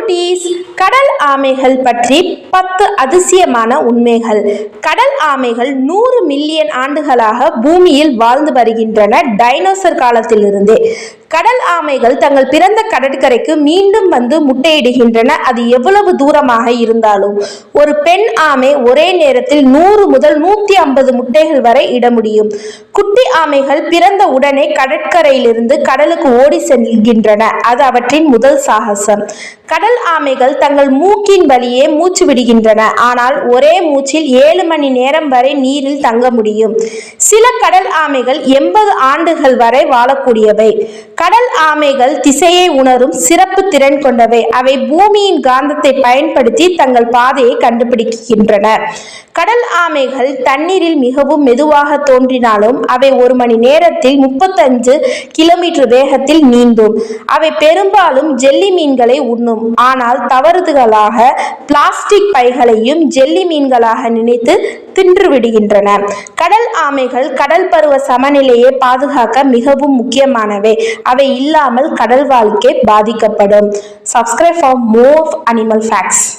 குட்டீஸ் கடல் ஆமைகள் பற்றி பத்து அதிசயமான உண்மைகள். கடல் ஆமைகள் நூறு மில்லியன் ஆண்டுகளாக பூமியில் வாழ்ந்து வருகின்றன டைனோசர் காலத்திலிருந்தே. கடல் ஆமைகள் தங்கள் பிறந்த கடற்கரைக்கு மீண்டும் வந்து முட்டையிடுகின்றன. அது எவ்வளவு தூரமாக இருந்தாலும் ஒரு பெண் ஆமை ஒரே நேரத்தில் நூறு முதல் நூத்தி ஐம்பது முட்டைகள் வரை இட முடியும். குட்டி ஆமைகள் பிறந்த உடனே கடற்கரையிலிருந்து கடலுக்கு ஓடி செல்கின்றன. அது அவற்றின் முதல் சாகசம். கடல் ஆமைகள் தங்கள் மூக்கின் வழியே மூச்சு விடுகின்றன. ஆனால் ஒரே மூச்சில் ஏழு மணி நேரம் வரை நீரில் தங்க முடியும். சில கடல் ஆமைகள் எண்பது ஆண்டுகள் வரை வாழக்கூடியவை. கடல் ஆமைகள் திசையை உணரும் சிறப்பு திறன் கொண்டவை. அவை பூமியின் காந்தத்தை பயன்படுத்தி தங்கள் பாதையை கண்டுபிடிக்கின்றன கடல் ஆமைகள் தண்ணீரில் மிகவும் மெதுவாக தோன்றினாலும் அவை ஒரு மணி நேரத்தில் முப்பத்தஞ்சு கிலோமீட்டர் வேகத்தில் நீந்தும். அவை பெரும்பாலும் ஜெல்லி மீன்களை உண்ணும். ஆனால் தவறுதலாக பிளாஸ்டிக் பைகளையும் ஜெல்லி மீன்களாக நினைத்து தின்று விடுகின்றன. கடல் ஆமைகள் கடல் பருவ சமநிலையை பாதுகாக்க மிகவும் முக்கியமானவை. அவை இல்லாமல் கடல் வாழ்க்கை பாதிக்கப்படும். Subscribe for more animal facts